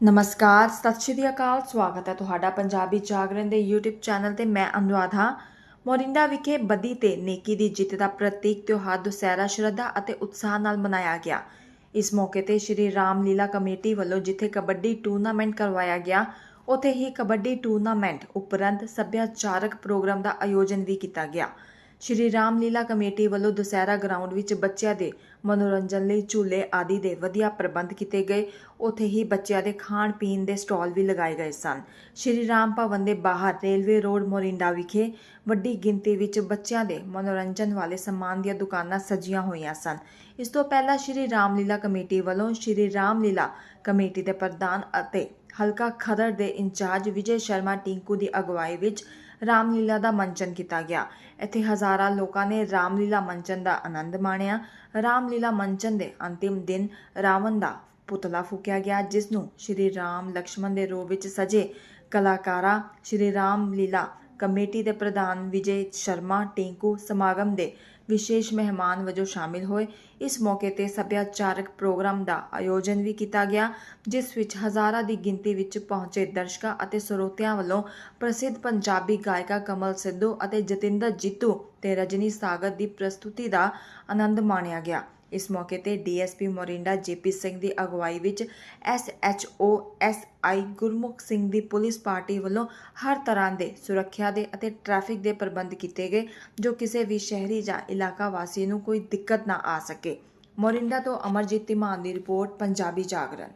ਨਮਸਕਾਰ, ਸਤਿ ਸ਼੍ਰੀ ਅਕਾਲ, ਸਵਾਗਤ ਹੈ ਤੁਹਾਡਾ ਪੰਜਾਬੀ ਜਾਗਰਣ ਦੇ YouTube ਚੈਨਲ ਤੇ ਮੈਂ ਅਨੁਰਾਧ। ਹਾਂ ਮੋਰਿੰਡਾ ਵਿਖੇ ਬਦੀ ਤੇ ਨੇਕੀ ਦੀ ਜਿੱਤ ਦਾ ਪ੍ਰਤੀਕ ਤਿਉਹਾਰ ਦੁਸਹਿਰਾ ਸ਼ਰਧਾ ਅਤੇ ਉਤਸ਼ਾਹ ਨਾਲ ਮਨਾਇਆ ਗਿਆ। ਇਸ ਮੌਕੇ ਤੇ ਸ਼੍ਰੀ ਰਾਮ ਲੀਲਾ ਕਮੇਟੀ ਵੱਲੋਂ ਜਿੱਥੇ ਕਬੱਡੀ ਟੂਰਨਾਮੈਂਟ ਕਰਵਾਇਆ ਗਿਆ, ਉੱਥੇ ਹੀ ਕਬੱਡੀ ਟੂਰਨਾਮੈਂਟ ਉਪਰੰਤ ਸੱਭਿਆਚਾਰਕ ਪ੍ਰੋਗਰਾਮ ਦਾ ਆਯੋਜਨ ਵੀ ਕੀਤਾ ਗਿਆ। ਸ਼੍ਰੀ ਰਾਮ ਲੀਲਾ ਕਮੇਟੀ ਵੱਲੋਂ ਦੁਸਹਿਰਾ ਗਰਾਊਂਡ ਵਿੱਚ ਬੱਚਿਆਂ ਦੇ ਮਨੋਰੰਜਨ ਲਈ ਝੂਲੇ ਆਦਿ ਦੇ ਵਧੀਆ ਪ੍ਰਬੰਧ ਕੀਤੇ ਗਏ। ਉੱਥੇ ਹੀ ਬੱਚਿਆਂ ਦੇ ਖਾਣ ਪੀਣ ਦੇ ਸਟਾਲ ਵੀ ਲਗਾਏ ਗਏ ਸਨ। ਸ਼੍ਰੀ ਰਾਮ ਭਵਨ ਦੇ ਬਾਹਰ ਰੇਲਵੇ ਰੋਡ ਮੋਰਿੰਡਾ ਵਿਖੇ ਵੱਡੀ ਗਿਣਤੀ ਵਿੱਚ ਬੱਚਿਆਂ ਦੇ ਮਨੋਰੰਜਨ ਵਾਲੇ ਸਮਾਨ ਦੀਆਂ ਦੁਕਾਨਾਂ ਸਜੀਆਂ ਹੋਈਆਂ ਸਨ। ਇਸ ਤੋਂ ਪਹਿਲਾਂ ਸ਼੍ਰੀ ਰਾਮ ਲੀਲਾ ਕਮੇਟੀ ਵੱਲੋਂ ਸ਼੍ਰੀ ਰਾਮ ਲੀਲਾ ਕਮੇਟੀ ਦੇ ਪ੍ਰਧਾਨ ਅਤੇ ਹਲਕਾ ਖਦਰ ਦੇ ਇੰਚਾਰਜ ਵਿਜੇ ਸ਼ਰਮਾ ਟਿੰਕੂ ਦੀ ਅਗਵਾਈ ਵਿੱਚ ਰਾਮਲੀਲਾ ਦਾ ਮੰਚਨ ਕੀਤਾ ਗਿਆ। ਇੱਥੇ ਹਜ਼ਾਰਾਂ ਲੋਕਾਂ ਨੇ ਰਾਮਲੀਲਾ ਮੰਚਨ ਦਾ ਆਨੰਦ ਮਾਣਿਆ। ਰਾਮਲੀਲਾ ਮੰਚਨ ਦੇ ਅੰਤਿਮ ਦਿਨ ਰਾਵਣ ਦਾ ਪੁਤਲਾ ਫੂਕਿਆ ਗਿਆ ਜਿਸ ਨੂੰ ਸ਼੍ਰੀ ਰਾਮ ਲਕਸ਼ਮਣ ਦੇ ਰੂਪ ਵਿੱਚ ਸਜੇ ਕਲਾਕਾਰਾਂ ਸ਼੍ਰੀ ਰਾਮ ਲੀਲਾ ਕਮੇਟੀ ਦੇ ਪ੍ਰਧਾਨ ਵਿਜੇ ਸ਼ਰਮਾ, ਟਿੰਕੂ ਸਮਾਗਮ ਦੇ ਵਿਸ਼ੇਸ਼ ਮਹਿਮਾਨ ਵਜੋਂ ਸ਼ਾਮਿਲ ਹੋਏ। ਇਸ ਮੌਕੇ ਤੇ ਸੱਭਿਆਚਾਰਕ ਪ੍ਰੋਗਰਾਮ ਦਾ ਆਯੋਜਨ ਵੀ ਕੀਤਾ ਗਿਆ, ਜਿਸ ਵਿੱਚ ਹਜ਼ਾਰਾਂ ਦੀ ਗਿਣਤੀ ਵਿੱਚ ਪਹੁੰਚੇ ਦਰਸ਼ਕਾਂ ਅਤੇ ਸਰੋਤਿਆਂ ਵੱਲੋਂ ਪ੍ਰਸਿੱਧ ਪੰਜਾਬੀ ਗਾਇਕਾ ਕਮਲ ਸਿੱਧੂ ਅਤੇ ਜਤਿੰਦਰ ਜੀਤੂ ਤੇ ਰਜਨੀ ਸਾਗਰ ਦੀ ਪ੍ਰਸਤੁਤੀ ਦਾ ਆਨੰਦ ਮਾਣਿਆ ਗਿਆ। ਇਸ ਮੌਕੇ ਤੇ ਡੀਐਸਪੀ ਮੋਰਿੰਡਾ ਜੇਪੀ ਸਿੰਘ ਦੀ ਅਗਵਾਈ ਵਿੱਚ ਐਸਐਚਓ ਐਸਆਈ ਗੁਰਮੁਖ ਸਿੰਘ ਦੀ ਪੁਲਿਸ ਪਾਰਟੀ ਵੱਲੋਂ ਹਰ ਤਰ੍ਹਾਂ ਦੇ ਸੁਰੱਖਿਆ ਦੇ ਅਤੇ ਟ੍ਰੈਫਿਕ ਦੇ ਪ੍ਰਬੰਧ ਕੀਤੇ ਗਏ, ਜੋ ਕਿਸੇ ਵੀ ਸ਼ਹਿਰੀ ਜਾਂ ਇਲਾਕਾ ਵਾਸੀ ਨੂੰ ਕੋਈ ਦਿੱਕਤ ਨਾ ਆ ਸਕੇ। ਮੋਰਿੰਡਾ ਤੋਂ ਅਮਰਜੀਤ ਧੀਮਾਨ ਦੀ ਰਿਪੋਰਟ, ਪੰਜਾਬੀ ਜਾਗਰਣ।